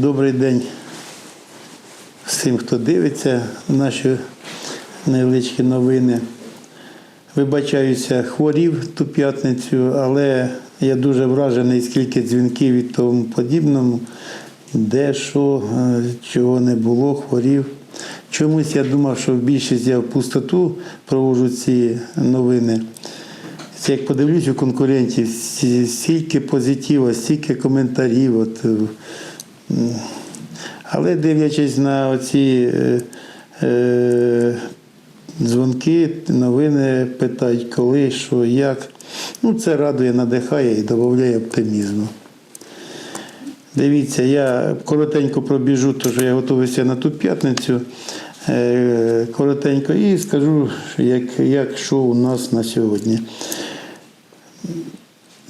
Добрий день всім, хто дивиться наші невеличкі новини. Вибачаюся, хворів ту п'ятницю, але я дуже вражений, скільки дзвінків і тому подібному, де що, е, чого не було, хворів. Чомусь я думав, що в більшість я в пустоту проводжу ці новини. Як подивлюсь у конкурентів, стільки- позитиву, стільки коментарів. От, е. Але дивлячись на оці е, е, дзвонки, новини питають, коли, що, як. Ну, це радує, надихає і додає оптимізму. Дивіться, я коротенько пробіжу, тому що я готуюся на ту п'ятницю. Е, Коротенько і скажу, як, як що у нас на сьогодні.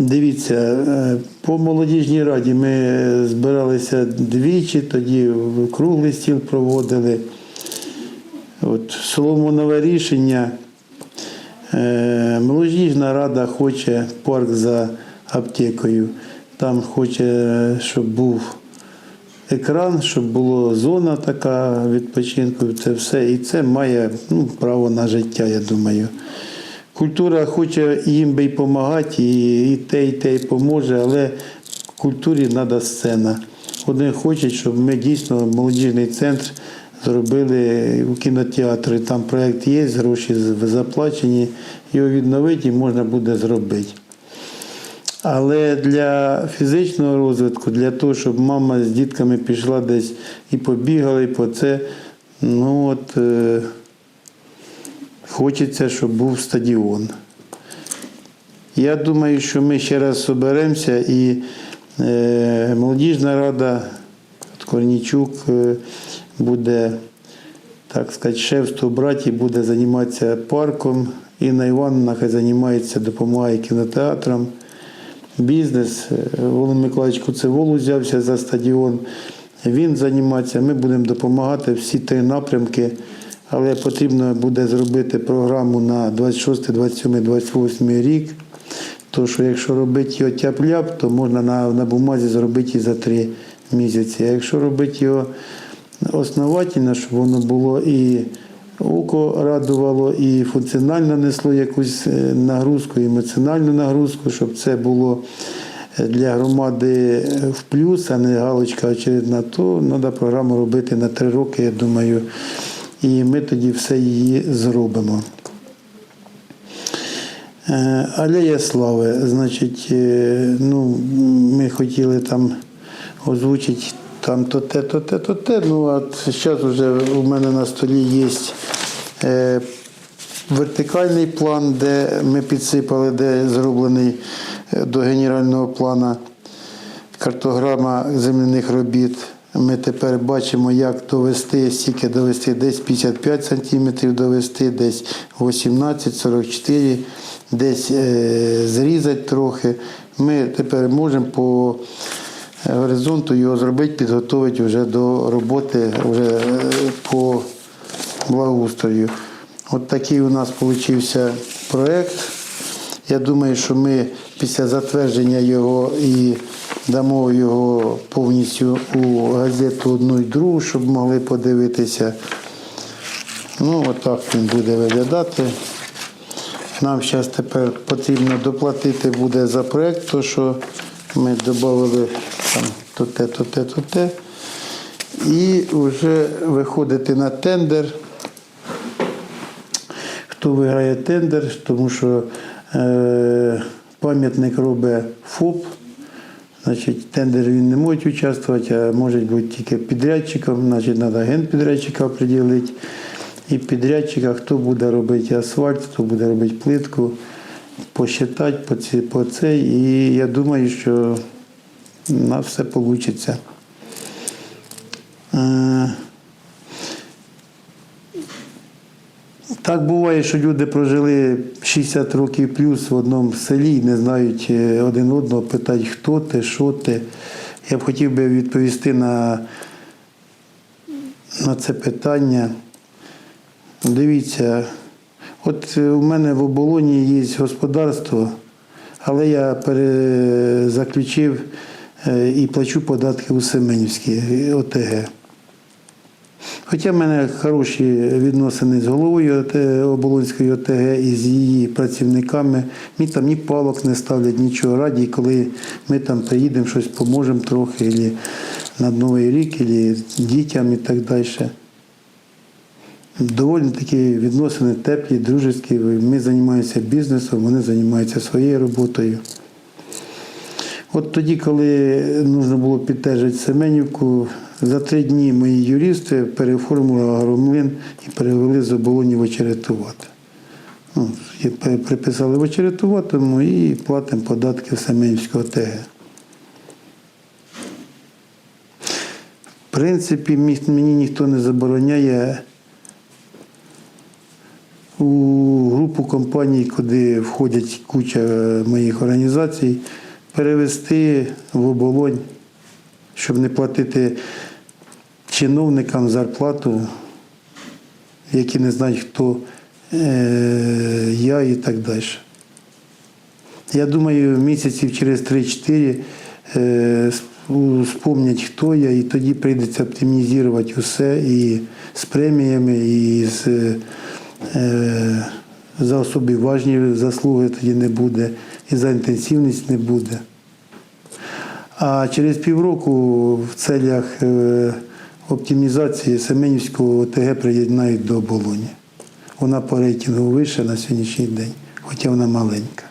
Дивіться, е, по молодіжній раді ми збиралися двічі, тоді круглий стіл проводили. От, Соломонове рішення. Е, Молодіжна рада хоче парк за аптекою. Там хоче, щоб був екран, щоб була зона така відпочинку. Це все. І це має ну, право на життя, я думаю. Культура хоче їм би й допомагати, і, і те, і те і поможе, але культурі треба сцена. Вони хочуть, щоб ми дійсно молодіжний центр зробили у кінотеатрі. Там проєкт є, гроші заплачені, його відновити і можна буде зробити. Але для фізичного розвитку, для того, щоб мама з дітками пішла десь і побігала, і по це, ну от. Хочеться, щоб був стадіон. Я думаю, що ми ще раз соберемося і е, молодіжна рада Корнічук е, буде, так сказати, шефство браті буде займатися парком. Інна Івановна хай займається, допомагає кінотеатрам. Бізнес. Е, Володимир Миколаївич Куцевол взявся за стадіон. Він займається, ми будемо допомагати всі три напрямки але потрібно буде зробити програму на 26, 27, 28 рік. То що якщо робити його тяп-ляп, то можна на, на бумазі зробити і за три місяці. А якщо робити його основательно, щоб воно було і око радувало, і функціонально несло якусь е, нагрузку, і емоціональну нагрузку, щоб це було для громади в плюс, а не галочка очередна, то треба програму робити на три роки, я думаю і ми тоді все її зробимо. Е, Алея слави, значить, е, ну, ми хотіли там озвучити там то те, то те, то те. Ну, а зараз вже у мене на столі є е, вертикальний план, де ми підсипали, де зроблений до генерального плану картограма земляних робіт. Ми тепер бачимо, як довести, стільки довести, десь 55 сантиметрів довести, десь 18, 44, десь е, зрізати трохи. Ми тепер можемо по горизонту його зробити, підготувати вже до роботи вже е, по благоустрою. От такий у нас вийшов проєкт. Я думаю, що ми після затвердження його і дамо його повністю у газету одну і другу, щоб могли подивитися. Ну, отак він буде виглядати. Нам зараз тепер потрібно доплатити буде за проєкт, то що ми додали там то те, то те, то те. І вже виходити на тендер. Хто виграє тендер, тому що е, пам'ятник робить ФОП. Значить, тендер він не може участвувати, а може бути тільки підрядчиком, значить, треба генпідрядчика приділити. І підрядчика, хто буде робити асфальт, хто буде робити плитку, посчитати по, ці, по цей. І я думаю, що у нас все вийде. Так буває, що люди прожили 60 років плюс в одному селі, і не знають е, один одного, питають, хто ти, що ти. Я б хотів би відповісти на, на це питання. Дивіться, от е, у мене в оболоні є господарство, але я перезаключив е, і плачу податки у Семенівській ОТГ. Хоча в мене хороші відносини з головою Оболонської ОТГ і з її працівниками. Мені там ні палок не ставлять, нічого раді, коли ми там приїдемо, щось поможемо трохи, або на Новий рік, або дітям і так далі. Доволі такі відносини теплі, дружеські. Ми займаємося бізнесом, вони займаються своєю роботою. От тоді, коли потрібно було підтежити Семенівку, за три дні мої юристи переоформили агромлин і перевели з оболоні очеретувати. Ну, приписали в очеретуватому і платимо податки в Семенівську ОТГ. В принципі, мені ніхто не забороняє у групу компаній, куди входять куча моїх організацій, перевести в оболонь, щоб не платити чиновникам зарплату, які не знають, хто е, я і так далі. Я думаю, місяців через 3-4 е, сп- спомнять, хто я, і тоді прийдеться оптимізувати усе і з преміями, і з, е, за особі важні заслуги тоді не буде, і за інтенсивність не буде. А через півроку в целях е, оптимізації Семенівського ОТГ приєднають до оболоні. Вона по рейтингу вища на сьогоднішній день, хоча вона маленька.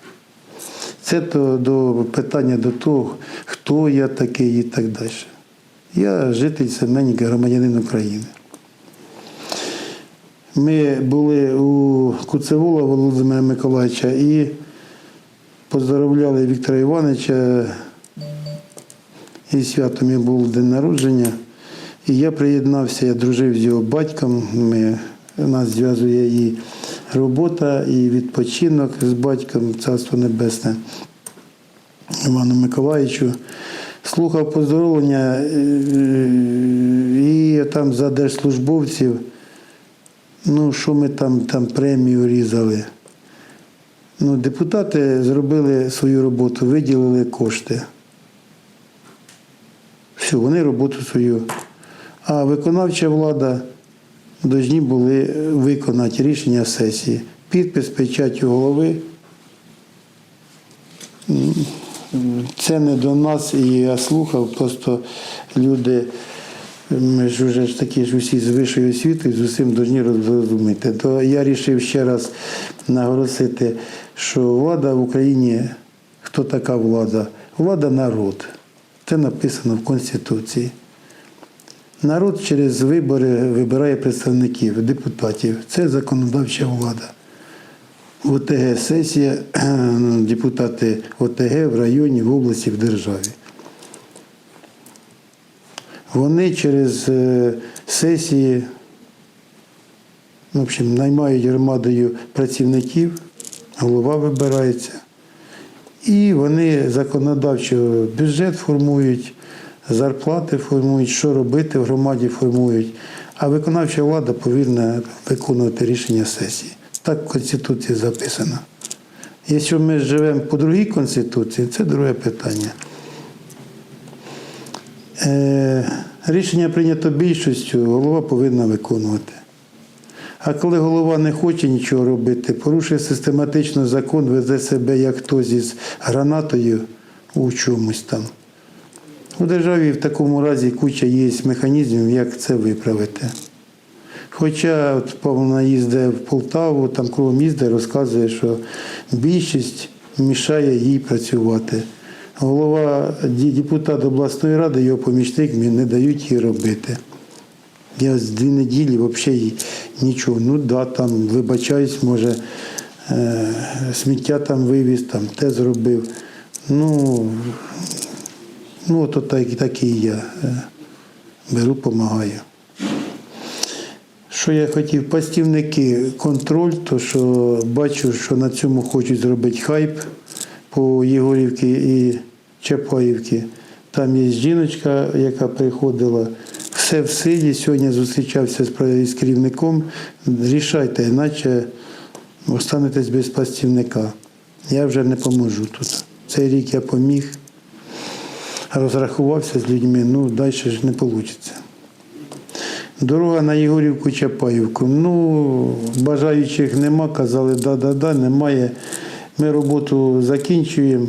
Це то до питання до того, хто я такий і так далі. Я житель Семенівки, громадянин України. Ми були у Куцевола Володимира Миколаївича і поздоровляли Віктора Івановича і святом і був день народження. І я приєднався, я дружив з його батьком. Ми, нас зв'язує і робота, і відпочинок з батьком, Царство Небесне Івану Миколаївичу. Слухав поздоровлення е, і там за держслужбовців, ну що ми там, там премію різали. Ну, депутати зробили свою роботу, виділили кошти. Все, вони роботу свою. А виконавча влада повинні були виконати рішення сесії. Підпис, печать у голови. Це не до нас, і я слухав, просто люди, ми ж вже ж такі ж усі з вищою освітою, з усім повинні розуміти. То я вирішив ще раз наголосити, що влада в Україні, хто така влада? Влада народ. Це написано в Конституції. Народ через вибори вибирає представників, депутатів. Це законодавча влада. ОТГ сесія, депутати ОТГ в районі, в області, в державі. Вони через е, сесії, в общем, наймають громадою працівників, голова вибирається. І вони законодавчо бюджет формують, зарплати формують, що робити в громаді формують. А виконавча влада повинна виконувати рішення сесії. Так в Конституції записано. Якщо ми живемо по другій Конституції, це друге питання. Е, рішення прийнято більшістю, голова повинна виконувати. А коли голова не хоче нічого робити, порушує систематично закон, веде себе як хтось із гранатою у чомусь там. У державі в такому разі куча є механізмів, як це виправити. Хоча от вона їздить в Полтаву, там кругом їздить, розказує, що більшість мішає їй працювати. Голова, депутат обласної ради, його помічник мені не дають їй робити. Я з дві неділі взагалі нічого. Ну да, там вибачаюсь, може, е, сміття там вивіз, там те зробив. Ну, ну от так, такий я е, беру, допомагаю. Що я хотів? Пастівники контроль, то що бачу, що на цьому хочуть зробити хайп по Єгорівці і Чапаївці. Там є жіночка, яка приходила. Все в силі. Сьогодні зустрічався з керівником. Рішайте, іначе останетесь без пастівника. Я вже не поможу тут. Цей рік я поміг. розрахувався з людьми, ну далі ж не вийде. Дорога на Єгорівку Чапаївку. Ну, бажаючих нема, казали, да-да-да, немає. Ми роботу закінчуємо.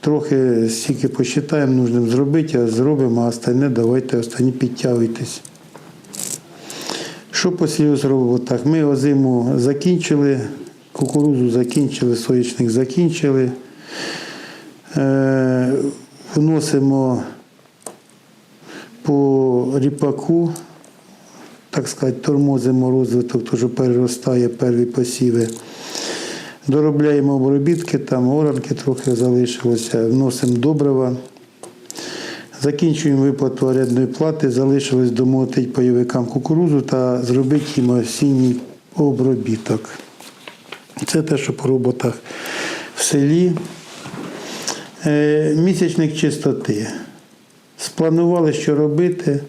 Трохи стільки посчитаємо, нужним зробити, а зробимо, а остальне давайте останні підтягуйтесь. Що по сільгоспроботах? Ми озиму закінчили, кукурузу закінчили, соєчник закінчили. Е, вносимо по ріпаку, так сказати, тормозимо розвиток, тому що переростає перві посіви. Доробляємо обробітки, там оранки трохи залишилося, вносимо добрива. Закінчуємо виплату орендної плати, залишилось домотити пайовикам кукурузу та зробити їм осінній обробіток. Це те, що по роботах в селі. Е, Місячник чистоти. Спланували, що робити.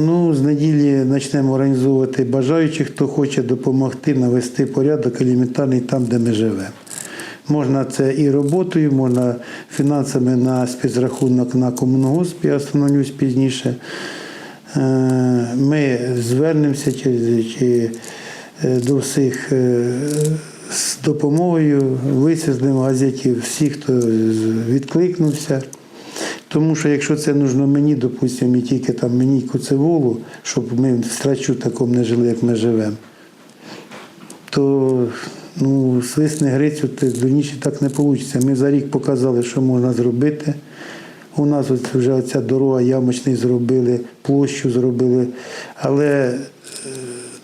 Ну, з неділі почнемо організовувати бажаючих, хто хоче допомогти навести порядок елементарний там, де ми живемо. Можна це і роботою, можна фінансами на спецрахунок на комунгосп, я остановлюсь пізніше. Е, Ми звернемося чи, е, до всіх е, з допомогою, висвітлимо газеті всіх, хто відкликнувся. Тому що якщо це нужно мені, допустимо, і тільки там мені куцеволу, щоб ми в страчу такому не жили, як ми живемо, то ну, свисне Грицю, дурніше так не вийде. Ми за рік показали, що можна зробити. У нас от вже оця дорога ямочний зробили, площу зробили. Але е,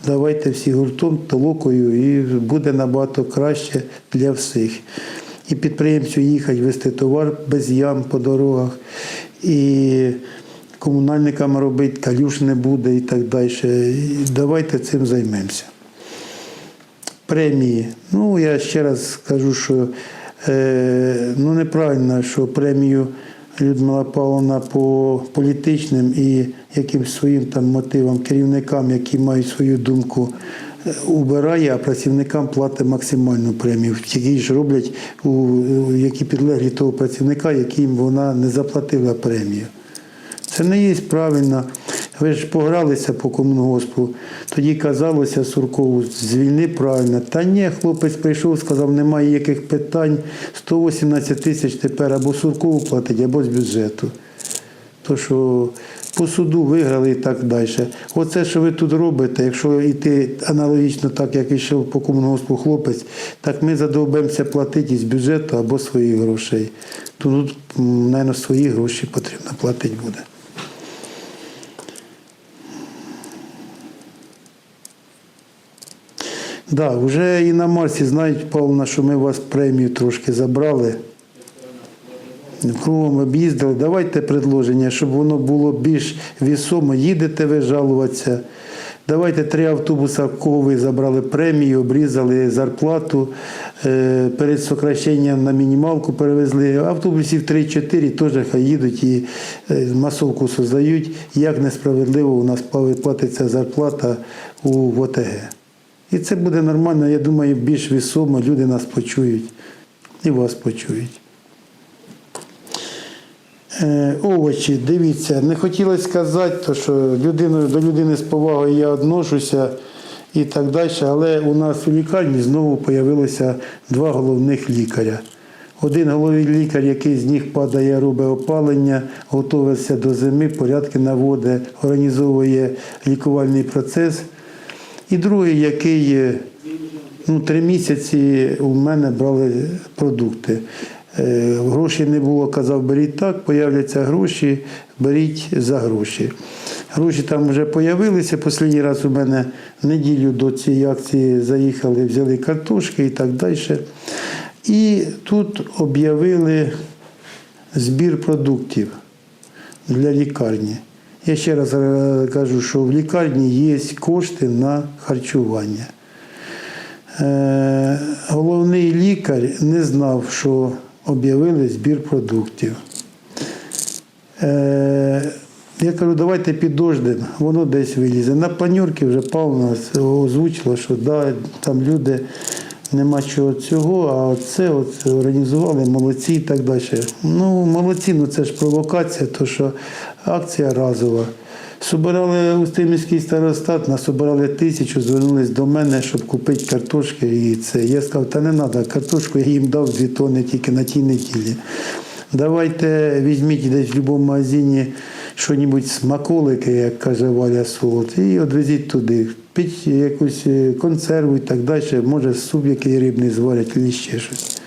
давайте всі гуртом, толокою, і буде набагато краще для всіх. І підприємцю їхати, вести товар без ям по дорогах, і комунальникам робити, калюш не буде і так далі. І давайте цим займемося премії. Ну, я ще раз скажу, що е, ну, неправильно, що премію Людмила Павловна по політичним і якимсь своїм там мотивам, керівникам, які мають свою думку, убирає, а працівникам платить максимальну премію. Тільки ж роблять, у- які підлеглі того працівника, яким вона не заплатила премію. Це не є правильно. Ви ж погралися по комунгоспу. Тоді казалося Суркову, звільни правильно. Та ні, хлопець прийшов, сказав, немає яких питань. 118 тисяч тепер або Суркову платить, або з бюджету. То що по суду виграли і так далі. Оце, що ви тут робите, якщо йти аналогічно так, як йшов по комунгоспу хлопець, так ми задовбемося платити із бюджету або своїх грошей. Тут, мабуть, свої гроші потрібно платити буде. Да, вже і на Марсі знають, Павловна, що ми у вас премію трошки забрали. Кругом об'їздили. Давайте предложення, щоб воно було більш вісомо. Їдете ви жалуватися. Давайте три автобуси, в кого ви забрали премію, обрізали зарплату, е, перед сокращенням на мінімалку перевезли. Автобусів 3-4 теж хай їдуть і е, масовку создають. Як несправедливо у нас платиться зарплата у ВОТГ. І це буде нормально, я думаю, більш вісомо, люди нас почують і вас почують. Е, овочі, дивіться, не хотілося сказати, що людину, до людини з повагою я відношуся і так далі, але у нас у лікарні знову з'явилося два головних лікаря. Один головний лікар, який з них падає, робить опалення, готується до зими, порядки наводить, організовує лікувальний процес. І другий, який е, ну, три місяці у мене брали продукти. Е, Грошей не було, казав, беріть так, появляться гроші, беріть за гроші. Гроші там вже з'явилися. Останній раз у мене неділю до цієї акції заїхали, взяли картошки і так далі. І тут об'явили збір продуктів для лікарні. Я ще раз кажу, що в лікарні є кошти на харчування. Е, Головний лікар не знав, що об'явили збір продуктів. Е, Я кажу, давайте підождемо, воно десь вилізе. На планерці вже Павловна озвучила, що да, там люди Нема чого цього, а оце от організували молодці і так далі. Ну, молодці, ну це ж провокація, то що акція разова. Собирали Устимівський старостат, насобирали тисячу, звернулись до мене, щоб купити картошки. І це. Я сказав, та не треба, картошку я їм дав дві тони тільки на тій неділі. Давайте візьміть десь в будь-якому магазині що-небудь смаколики, як каже Валя Солод, і одвезіть туди. Піть якусь е, консерву і так далі, може суп який рибний зварять, чи ще щось.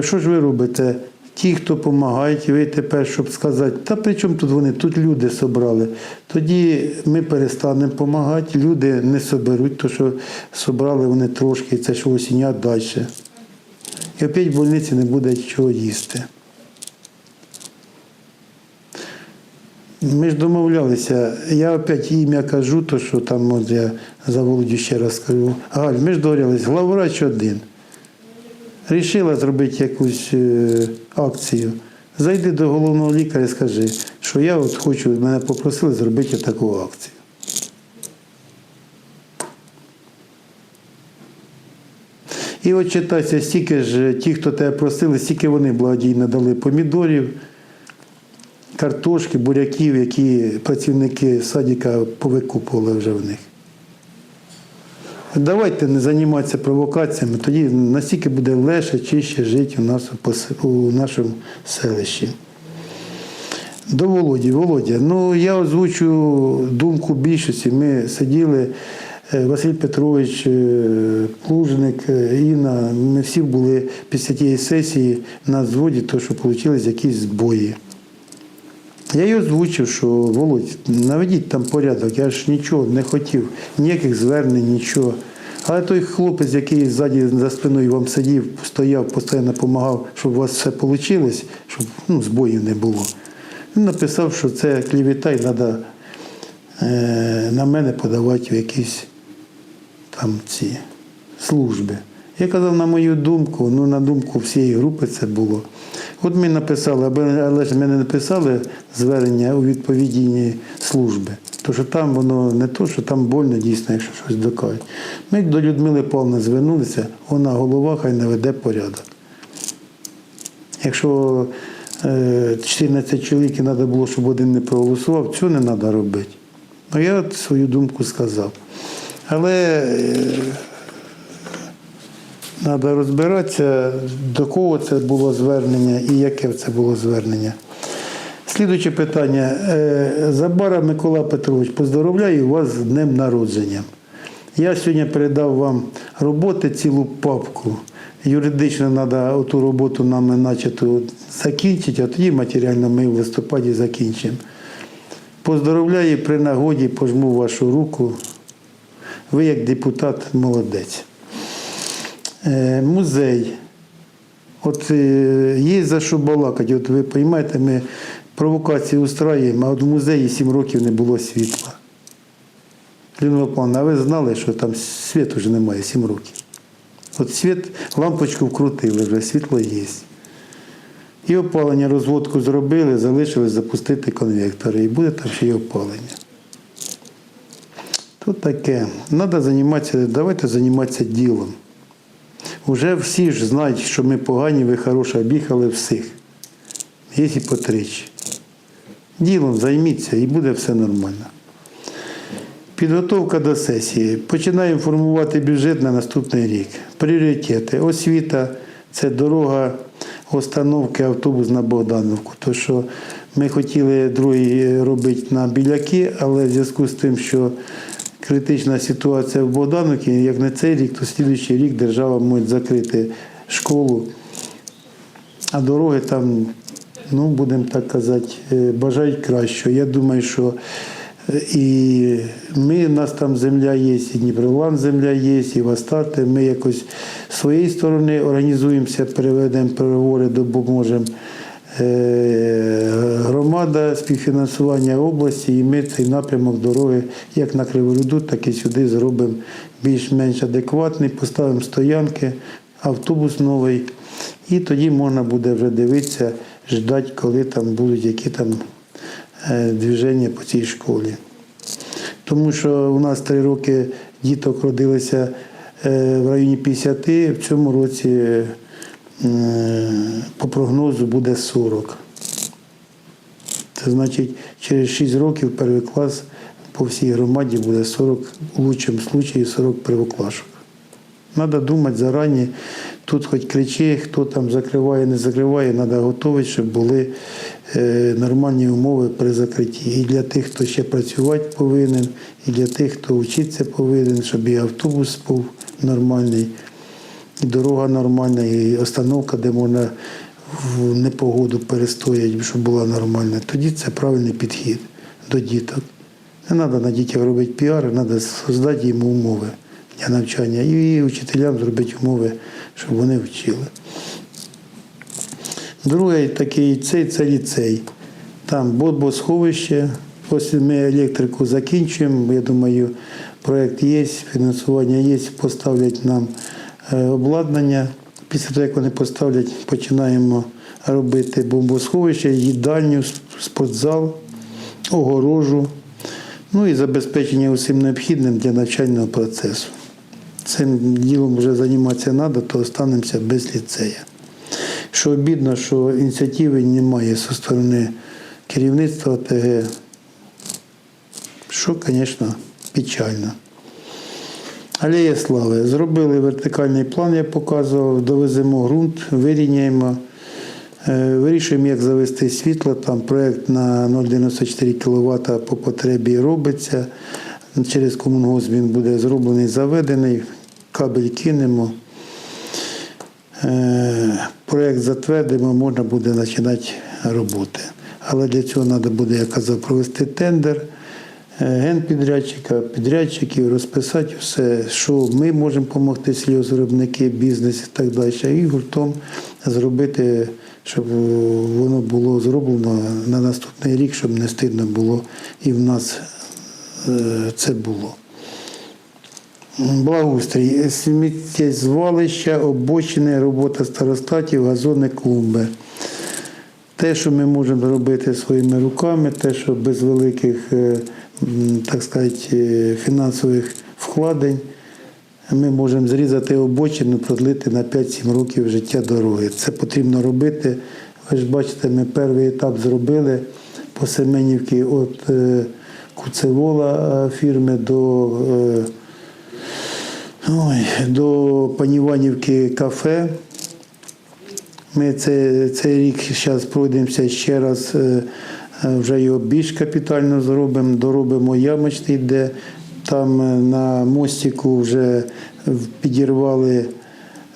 Що ж ви робите? Ті, хто допомагають, ви тепер, щоб сказати, та при чому тут вони? Тут люди собрали. Тоді ми перестанемо допомагати, люди не соберуть, то що собрали вони трошки, це ж осінь, а далі. І опять в больниці не буде чого їсти. Ми ж домовлялися, я опять ім'я кажу, то що там, от я за Володю ще раз скажу. Галь, ми ж домовлялися, главврач один. Рішила зробити якусь е, акцію. Зайди до головного лікаря і скажи, що я от хочу, мене попросили зробити таку акцію. І от читайся, стільки ж ті, хто тебе просили, стільки вони благодійно дали помідорів, картошки, буряків, які працівники садика повикупували вже в них. Давайте не займатися провокаціями, тоді настільки буде легше, чище жити у нас у нашому селищі. До Володі. Володя, ну я озвучу думку більшості. Ми сиділи, е, Василь Петрович, е, Плужник, е, Інна, ми всі були після тієї сесії на зводі, то що вийшли якісь збої. Я їй озвучив, що Володь, наведіть там порядок, я ж нічого не хотів, ніяких звернень, нічого. Але той хлопець, який ззаді за спиною вам сидів, стояв, постійно допомагав, щоб у вас все вийшло, щоб ну, збоїв не було. Він написав, що це клівета і треба е, на мене подавати в якісь там ці служби. Я казав, на мою думку, ну на думку всієї групи це було. От ми написали, але ж ми не написали звернення у відповідні служби. Тому що там воно не то, що там больно дійсно, якщо щось докажуть. Ми до Людмили Павловни звернулися, вона голова, хай наведе порядок. Якщо е, 14 чоловік і треба було, щоб один не проголосував, цього не треба робити. Ну я свою думку сказав. Але е, Треба розбиратися, до кого це було звернення і яке це було звернення. Слідуюче питання. Е, Забара Микола Петрович, поздоровляю вас з днем народження. Я сьогодні передав вам роботи цілу папку. Юридично треба ту роботу нам начату закінчити, а тоді матеріально ми в листопаді закінчимо. Поздоровляю при нагоді, пожму вашу руку. Ви як депутат молодець. Е, музей. От е, є за що балакати. От ви розумієте, ми провокації устраїмо, а от в музеї 7 років не було світла. Павловна, а ви знали, що там світу вже немає 7 років. От світ, лампочку вкрутили вже, світло є. І опалення, розводку зробили, залишилось запустити конвектори. І буде там ще й опалення. Тут таке. Треба займатися, давайте займатися ділом. Уже всі ж знають, що ми погані, ви хороші, об'їхали всіх. Є і по тричі. Ділом займіться і буде все нормально. Підготовка до сесії. Починаємо формувати бюджет на наступний рік. Пріоритети. Освіта це дорога остановки автобус на Богдановку. То, що ми хотіли другий робити на біляки, але в зв'язку з тим, що критична ситуація в Богдановці, як не цей рік, то слідуючий рік держава може закрити школу, а дороги там, ну, будемо так казати, е, бажають кращого. Я думаю, що е, і ми, у нас там земля є, і Дніпровлан земля є, і в Ми якось з своєї сторони організуємося, переведемо переговори, допоможемо. Е, Громада співфінансування області, і ми цей напрямок дороги як на Криворуду, так і сюди зробимо більш-менш адекватний, поставимо стоянки, автобус новий, і тоді можна буде вже дивитися, ждати, коли там будуть які там е, движення по цій школі. Тому що у нас три роки діток родилося е, в районі 50, в цьому році по прогнозу буде 40. Це значить, через 6 років перший клас по всій громаді буде 40, в лучшому випадку 40 первоклашок. Треба думати зарані. Тут хоч кричи, хто там закриває, не закриває, треба готувати, щоб були е, нормальні умови при закритті. І для тих, хто ще працювати повинен, і для тих, хто вчитися повинен, щоб і автобус був нормальний, дорога нормальна, і остановка, де можна в непогоду перестояти, щоб була нормальна. Тоді це правильний підхід до діток. Не треба на дітях робити піар, треба створити їм умови для навчання і вчителям зробити умови, щоб вони вчили. Другий такий цей це ліцей. Там бомбосховище. Ось ми електрику закінчуємо. Я думаю, проєкт є, фінансування є, поставлять нам обладнання. Після того, як вони поставлять, починаємо робити бомбосховище, їдальню, спортзал, огорожу, ну і забезпечення усім необхідним для навчального процесу. Цим ділом вже займатися треба, то останемося без ліцея. Що обідно, що ініціативи немає зі сторони керівництва ОТГ, що, звісно, печально. Алея Слави. Зробили вертикальний план, я показував, довеземо ґрунт, вирівняємо, е, вирішуємо, як завести світло. Там проєкт на 0,94 кВт по потребі робиться. Через комунгоз він буде зроблений, заведений, кабель кинемо. Е, Проєкт затвердимо, можна буде починати роботи. Але для цього треба буде, як казав, провести тендер генпідрядчика, підрядчиків, розписати все, що ми можемо допомогти сільгоспвиробники, бізнес і так далі, і гуртом зробити, щоб воно було зроблено на наступний рік, щоб не стидно було і в нас е, це було. Благоустрій, сміттєзвалища, обочини, робота старостатів, газони, клумби. Те, що ми можемо робити своїми руками, те, що без великих, е, так сказати, е, фінансових вкладень, ми можемо зрізати обочину, продлити на 5-7 років життя дороги. Це потрібно робити. Ви ж бачите, ми перший етап зробили по Семенівці від е, Куцевола е, фірми до. Ой, до Паніванівки кафе. Ми це, цей рік зараз пройдемося ще раз, вже його більш капітально зробимо, доробимо ямочний, де там е, на мостику вже підірвали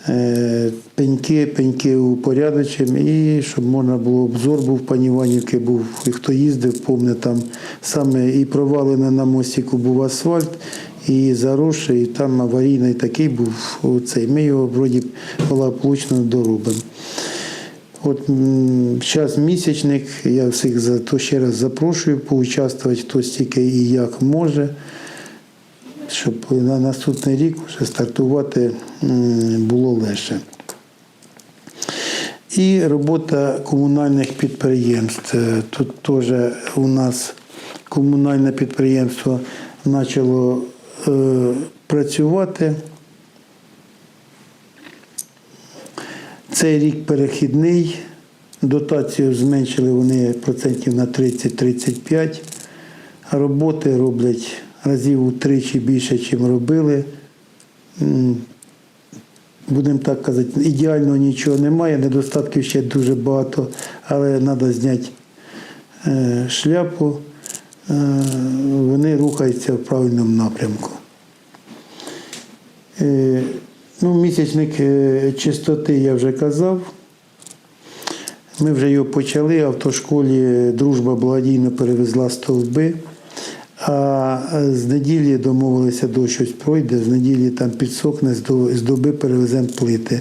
е, пеньки, пеньки упорядочимо, і щоб можна було обзор був Паніванівки, був, і хто їздив, помне там саме і провалений на мостику був асфальт, і заросший, і там аварійний такий був оцей. Ми його вроді благополучно доробимо. От зараз місячник, я всіх за то ще раз запрошую поучаствувати, хто стільки і як може, щоб на наступний рік вже стартувати було легше. І робота комунальних підприємств. Тут теж у нас комунальне підприємство почало е, працювати. Цей рік перехідний. Дотацію зменшили вони процентів на 30-35. Роботи роблять разів утричі більше, ніж робили. Будемо так казати, ідеального нічого немає, недостатків ще дуже багато, але треба зняти е, шляпу. Е, Вони рухаються в правильному напрямку. Е, Ну, місячник е, чистоти я вже казав. Ми вже його почали. Автошколі дружба благодійно перевезла стовби. А з неділі домовилися, до щось пройде, з неділі там підсохне, з доби перевеземо плити.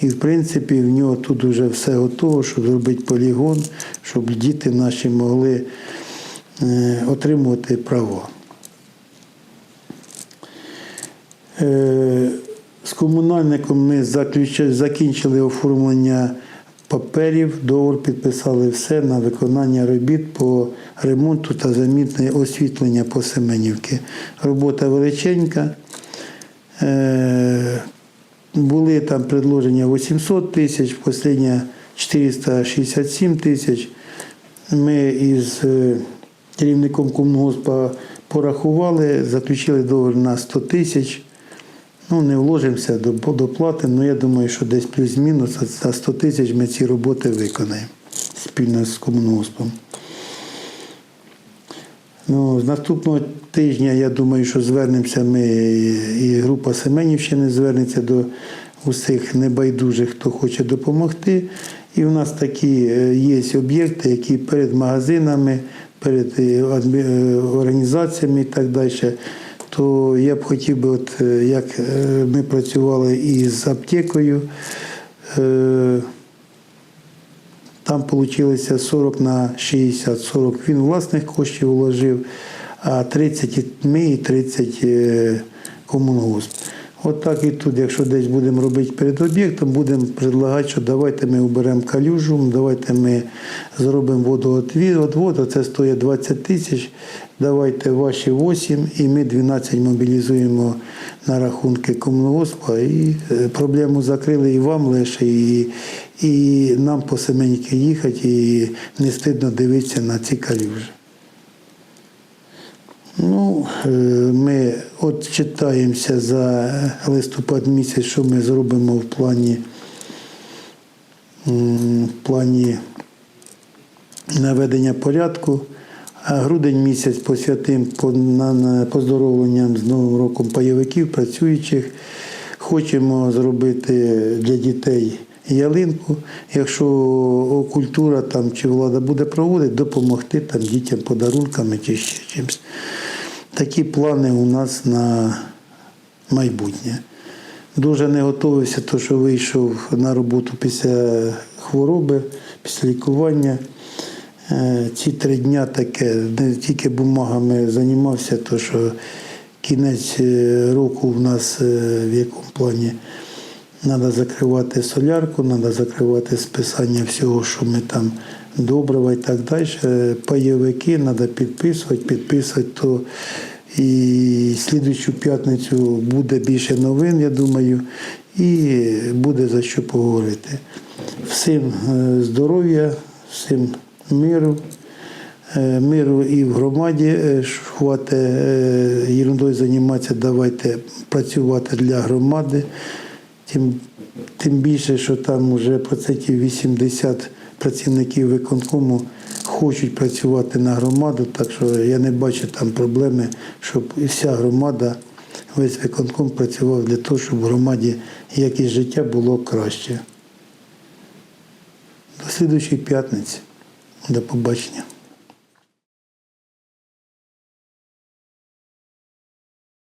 І в принципі в нього тут вже все готово, щоб зробити полігон, щоб діти наші могли е, отримувати право. З комунальником ми закінчили оформлення паперів, договор підписали все на виконання робіт по ремонту та замітне освітлення по Семенівки. Робота величенька. Е, були там предложення 800 тисяч, останнє 467 тисяч. Ми із е, керівником комунгоспа порахували, заключили договір на 100 тисяч. Ну, не вложимося до доплати, але я думаю, що десь плюс-мінус за 100 тисяч ми ці роботи виконаємо спільно з комунгоспом. Ну, з наступного тижня я думаю, що звернемося ми, і група Семенівщини звернеться до усіх небайдужих, хто хоче допомогти. І у нас такі е, є об'єкти, які перед магазинами, перед е, е, організаціями і так далі. То я б хотів би, от е, як е, ми працювали із аптекою. е, там вийшло 40 на 60. 40 він власних коштів вложив, а 30 ми і 30 е, комунгосп. От так і тут, якщо десь будемо робити перед об'єктом, будемо предлагати, що давайте ми уберемо калюжу, давайте ми зробимо водоотвід, це стоїть 20 тисяч, давайте ваші 8 і ми 12 мобілізуємо на рахунки комунгоспа і е, проблему закрили і вам лише, і, і нам по Семенівці їхати, і не стидно дивитися на ці калюжі. Ну, е, ми от читаємося за листопад місяць, що ми зробимо в плані, в плані наведення порядку. Грудень місяць посвятим поздоровленням з Новим роком пайовиків, працюючих. Хочемо зробити для дітей ялинку. Якщо культура там чи влада буде проводити, допомогти там дітям подарунками чи ще чимось. Такі плани у нас на майбутнє. Дуже не готувався, то що вийшов на роботу після хвороби, після лікування. Е, Ці три дня таке, не тільки бумагами займався, то що кінець е, року в нас е, в якому плані треба закривати солярку, треба закривати списання всього, що ми там добрива і так далі. Пайовики треба підписувати, підписувати, то і слідуючу п'ятницю буде більше новин, я думаю, і буде за що поговорити. Всім здоров'я, всім миру. Е, Миру і в громаді е, хватить е, ерундою займатися, давайте працювати для громади. Тим, тим більше, що там вже процентів 80 працівників виконкому хочуть працювати на громаду, так що я не бачу там проблеми, щоб вся громада, весь виконком працював для того, щоб в громаді якість життя було краще. До слідуючої п'ятниці. До побачення.